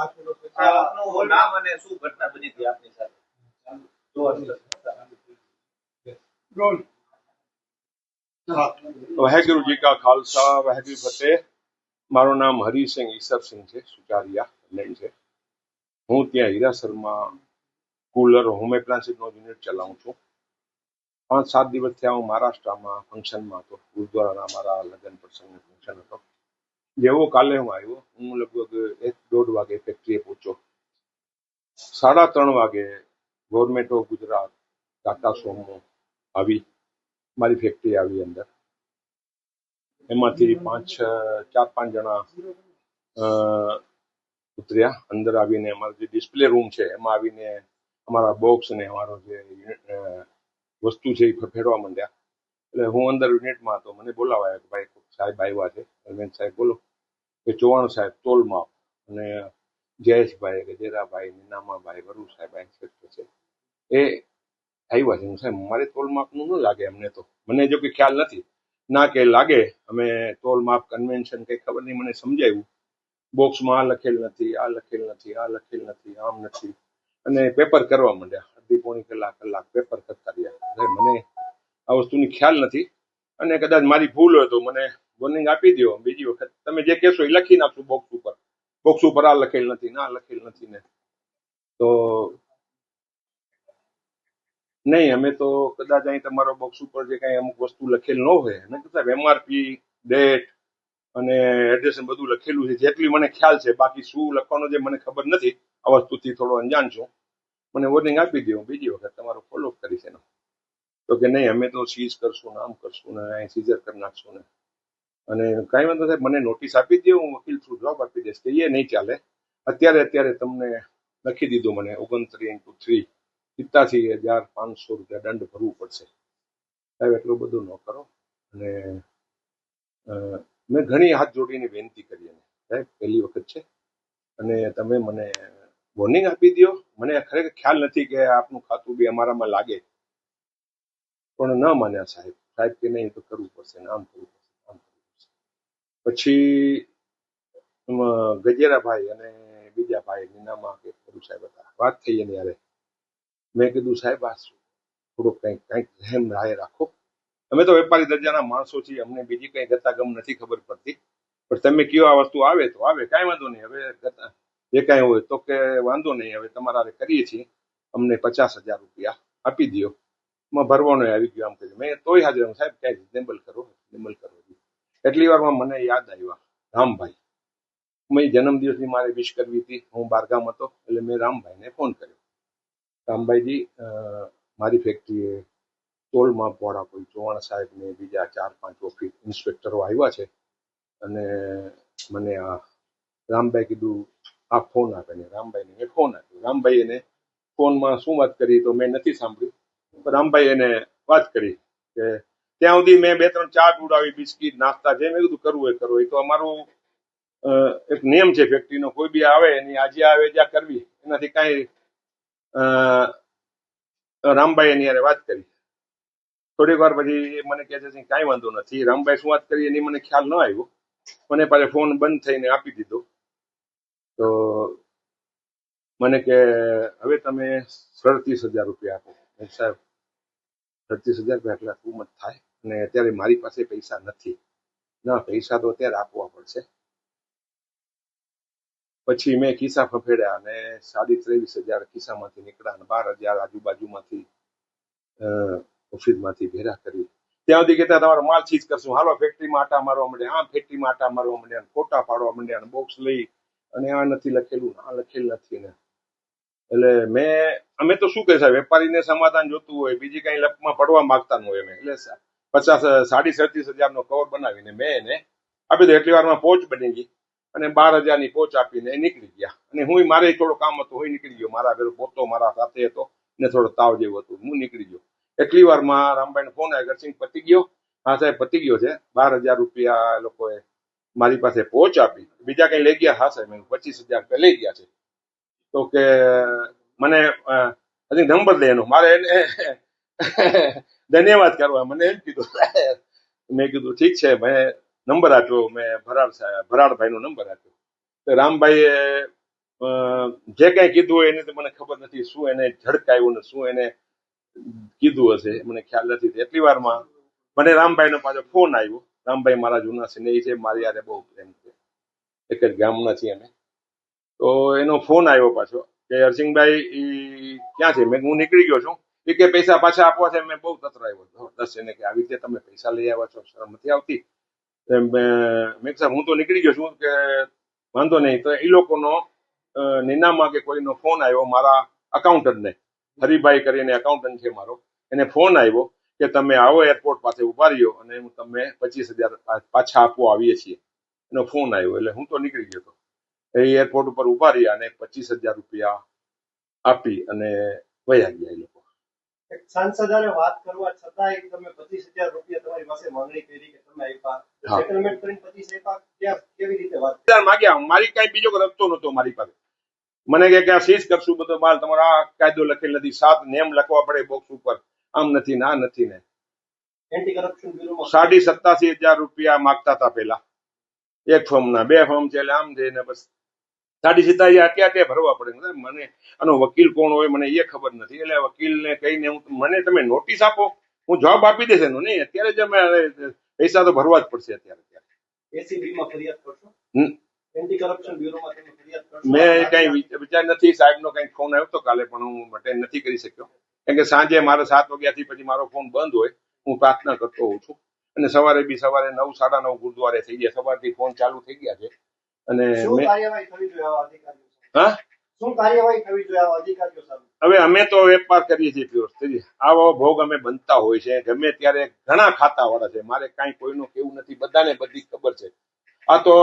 આપનું નામ અને શું વાહેગુરુ જી કા ખાલસા, વાહેગુરુ ફતેહ. મારું નામ હરિસિંહ ઈસરસિંહ છે, સુચારિયા લઈને છે. હું ત્યાં હીરાસરમાં કુલર, હોમ એપ્લાયન્સીસનો યુનિટ ચલાવું છું. પાંચ સાત દિવસ થયા હું મહારાષ્ટ્રમાં ફંક્શનમાં હતો. ગુરુદ્વારાના મારા લગ્ન પ્રસંગનો ફંક્શન હતો. જેવો કાલે હું આવ્યો, હું લગભગ એક દોઢ વાગે ફેક્ટરીએ પહોંચ્યો. સાડા ત્રણ વાગે government of Gujarat Tata Sumo આવી, મારી ફેક્ટરી આવી અંદર. એમાંથી પાંચ ચાર, પાંચ જણા ઉતર્યા, અંદર આવીને અમારો જે ડિસ્પ્લે રૂમ છે, એમાં આવીને અમારા બોક્સ ને અમારો જે વસ્તુ છે એ ફેરવા માંડ્યા. એટલે હું અંદર યુનિટમાં હતો. મને બોલાવાયા ભાઈ સાહેબ આવ્યા છે. અરવિંદ સાહેબ, બોલો. કે ચૌહાણ સાહેબ તોલમાપ અને જયેશભાઈ ગજેરાભાઈ નીનામાભાઈ વરુ સાહેબ ઇન્સ્પેક્ટર છે. એ આવ્યા છે. હું સાહેબ, મારે તોલ માપનું ન લાગે અમને તો. મને જો કે ખ્યાલ નથી. ના કે લાગે. અમે તોલ માપ કન્વેન્શન કઈ ખબર નહીં. મને સમજાયું. બોક્સમાં આ લખેલ નથી, આ લખેલ નથી, આ લખેલ નથી, આમ નથી. અને પેપર કરવા માંડ્યા. અડધી પોણી કલાક કલાક પેપર કરતા રહ્યા. મને આ વસ્તુની ખ્યાલ નથી. અને કદાચ મારી ભૂલ હોય તો મને વોર્નિંગ આપી દો બીજી વખત તમે જે કહેશો એ લખી નાખશું બોક્સ ઉપર. બોક્સ ઉપર આ લખેલ નથી ના લખેલ નથી ને. તો નહીં, અમે તો કદાચ અહીં તમારો બોક્સ ઉપર જે કાંઈ અમુક વસ્તુ લખેલ ન હોય. અને કદાચ એમઆરપી ડેટ અને એડ્રેસ બધું લખેલું છે. જેટલી મને ખ્યાલ છે, બાકી શું લખવાનું જે મને ખબર નથી. આ વસ્તુથી થોડો અંજાન છું. મને વોર્નિંગ આપી દો બીજી વખત તમારો ફોલો કરીશ એનો. તો કે નહીં, અમે તો સીઝ કરશું નામ કરશું ને અહીં સીઝર કરી નાખશું ને. અને કાંઈ વાંધો સાહેબ મને નોટિસ આપી દે હું વકીલ થ્રુ જોબ આપી દઈશ. કે એ નહીં ચાલે. અત્યારે અત્યારે તમને લખી દીધું મને, ઓગણત્રીસ ઇન્ટુ થ્રી. સિત્તાસી હજાર પાંચસો રૂપિયા દંડ ભરવું પડશે. સાહેબ, એટલું બધું ન કરો. અને મેં ઘણી હાથ જોડીને વિનંતી કરી એને. સાહેબ, પહેલી વખત છે. અને તમે મને વોર્નિંગ આપી દો મને ખરેખર ખ્યાલ નથી કે આપનું ખાતું બી અમારામાં લાગે. પણ ના માન્યા સાહેબ. સાહેબ કે નહીં તો કરવું પડશે ને આમ કરવું પડશે, આમ કરવું પડશે. પછી ગજેરાભાઈ અને બીજા ભાઈ નીનામાં કે ગુરુ સાહેબ હતા. વાત થઈ એની યારે મેં કીધું, સાહેબ, આ? થોડુંક કંઈક કંઈક રહેમ રાય રાખો. અમે તો વેપારી દરજાના માણસો છીએ. અમને બીજી કંઈ ગતાગમ નથી ખબર પડતી. પણ તમે કયો આ વસ્તુ આવે તો આવે. કાંઈ વાંધો નહીં. હવે જે કાંઈ હોય તો કે વાંધો નહીં. હવે તમારા કરીએ છીએ. અમને પચાસ હજાર રૂપિયા આપી દો માં ભરવાનો આવી ગયો આમ કર્યું મેં તોય હાજર સાહેબ, ક્યાંય રિઝનેબલ કરો? રિઝનેબલ કરો એટલી વારમાં મને યાદ આવ્યા. રામભાઈ. મેં જન્મદિવસની મારે વિશ કરવી હતી. હું બારગામ હતો, એટલે મેં રામભાઈને ફોન કર્યો. રામભાઈજી મારી ફેક્ટરીએ ટોલમાં પોળા કોઈ ચૌહાણ સાહેબ ને બીજા ચાર પાંચ ઓફિસ ઇન્સ્પેક્ટરો આવ્યા છે. અને મને આ રામભાઈ કીધું આ ફોન આપે. ને રામભાઈને મેં ફોન આપ્યો. રામભાઈ એને ફોનમાં શું વાત કરી તો મેં નથી સાંભળ્યું રામભાઈ એને વાત કરી કે ત્યાં સુધી મેં બે ત્રણ ચા પીવડાવી બિસ્કીટ, નાસ્તા જે મેં કીધું કરવું એ કરવું એ તો અમારું એક નિયમ છે ફેક્ટરીનો, કોઈ બી આવે, એની આજે આવે, જ્યાં કરવી, એનાથી કાંઈ રામભાઈ એની વાત કરી. થોડીક વાર પછી મને કહે છે કાંઈ વાંધો નથી. રામભાઈ શું વાત કરી એની મને ખ્યાલ ન આવ્યો. મને પાછો ફોન બંધ થઈને આપી દીધો. તો, મને કે, હવે તમે સડત્રીસ હજાર રૂપિયા આપો. સાહેબ સડત્રીસ હજાર રૂપિયા એટલા થાય અને અત્યારે મારી પાસે પૈસા નથી. ના, પૈસા તો અત્યારે આપવા પડશે. પછી મેં ખિસ્સા ફફેડ્યા અને સાડી ત્રેવીસ હજાર ખિસ્સામાંથી નીકળ્યા અને બાર હજાર આજુબાજુમાંથી ઓફિસમાંથી ભેરા કરી. ત્યાં સુધી કહેતા, તમારો માલ ચીજ કરશું. હાલો, ફેક્ટરીમાં આટા મારવા માંડ્યા. આમ ફેક્ટરીમાં આટા મારવા માંડ્યા ફોટા પાડવા માંડ્યા બોક્સ લઈ અને આ નથી લખેલું, આ લખેલ નથી. ને એટલે મેં અમે તો શું કહે સાહેબ વેપારીને સમાધાન જોતું હોય બીજી કઈ લપમાં પડવા માંગતા ન હોય અમે. એટલે પચાસ સાડી સડત્રીસ હજારનો કવર બનાવીને મેં એને આપી દો એટલી વારમાં પહોંચ બની ગઈ અને બાર હજારની પહોંચ આપીને એ નીકળી ગયા. અને હું મારે થોડો કામ હતો હું નીકળી ગયો. મારા પેલો પોતો મારા સાથે હતો ને થોડો તાવ જેવું હતું. હું નીકળી ગયો. એટલી વારમાં રામભાઈને ફોન આવ્યો સિંહ પતી ગયો. હા સાહેબ પતી ગયો છે. બાર હજાર રૂપિયા એ લોકોએ મારી પાસે પહોંચ આપી. બીજા કઈ લઈ ગયા? હા સાહેબ પચીસ હજાર રૂપિયા લઈ ગયા છે. તો કે, મને હજી નંબર દે એનો. મારે એને ધન્યવાદ કરવા. મને એમ કીધું, મેં કીધું, ઠીક છે, મેં નંબર આપ્યો, મેં ભરાડ ભરાડભાઈનો નંબર આપ્યો. તો રામભાઈએ જે કઈ કીધું હોય એની તો મને ખબર નથી શું એને ઝડકાયું ને શું એને કીધું હશે મને ખ્યાલ નથી. એટલી વારમાં મને રામભાઈનો પાછો ફોન આવ્યો. રામભાઈ મારા જૂના સ્નેહી છે, મારી યારે બહુ પ્રેમ છે. એક જ ગામના છીએ અમે. તો એનો ફોન આવ્યો પાછો કે હરસિંહભાઈ, ઈ ક્યાં છે? મેં હું નીકળી ગયો છું. એ કે પૈસા પાછા આપવા છે. મેં બહુ તતરાયો જબરદસ્ત એને કે આવી રીતે તમે પૈસા લઈ આવ્યા છો. શરમ નથી આવતી. મેં સાહેબ, હું તો નીકળી ગયો છું કે વાંધો નહીં. તો એ લોકોનો નીનામાં કે કોઈનો ફોન આવ્યો મારા અકાઉન્ટન્ટને હરિભાઈ કરીને અકાઉન્ટન્ટ છે મારો. એને ફોન આવ્યો કે તમે આવો એરપોર્ટ પાસે ઊભા રહ્યો અને હું તમને પચીસ હજાર પાછા આપવા આવીએ છીએ. એનો ફોન આવ્યો. એટલે હું તો નીકળી ગયો હતો એ એરપોર્ટ ઉપર ઊભા રહ્યા અને પચીસ હજાર રૂપિયા આપી અને વયા ગયા એ લોકો. એક વાત કરવા છતાંય તમે પચીસ હજાર રૂપિયા તમારી પાસે માંગણી કરી કે તમે આપ્યા. સેટલમેન્ટ કરીને પચીસ આપ્યા. કેવી રીતે વાત માગ્યા. મારી કઈ બીજો રસ્તો નતો મારી પાસે. મને કે કે આ સીઝ કરશું બધો માલ. તમારો આ કાયદો લખેલ નથી. સાત નેમ લખવા પડે બોક્સ ઉપર. આમ નથી ને નથી ને. એન્ટી કરપ્શન બ્યુરોમાં સાડી સત્તાસી હજાર રૂપિયા માગતા હતા પેલા એક ફોર્મ ના. બે ફોર્મ છે એટલે આમ છે ને બસ. સાડી સિત્તાસી ક્યાં ક્યાં ભરવા પડે? મને આનો વકીલ કોણ હોય મને એ ખબર નથી. એટલે વકીલને કહીને હું મને તમે નોટિસ આપો. હું જવાબ આપી દેશે એનો. નહીં અત્યારે જ અમે પૈસા તો ભરવા જ પડશે અત્યારે એસીબી ફરિયાદ કરશો? એન્ટી કરપ્શન બ્યુરોમાં તમે ફરિયાદ કરશો? મેં કઈ વિચાર નથી. સાહેબનો કઈ ફોન આવ્યો તો કાલે પણ હું અટેન્ડ નથી કરી શક્યો. કેમ કે સાંજે મારે સાત વાગ્યાથી પછી મારો ફોન બંધ હોય. હું પ્રાર્થના કરતો હોઉં છું. અને સવારે બી સવારે નવ સાડા નવ ગુરુદ્વારે થઈ ગયા. સવારથી ફોન ચાલુ થઈ ગયા છે. અને શું કાર્યવાહી થવી જોઈએ આવા અધિકારીઓ હા? શું કાર્યવાહી હવે અમે તો વેપાર કરીએ છીએ પ્યોર આવો ભોગ અમે બનતા હોય છે. ગમે ત્યારે ઘણા ખાતા વાળા છે. મારે કાંઈ કોઈનું કેવું નથી. બધાને બધી ખબર છે. આ તો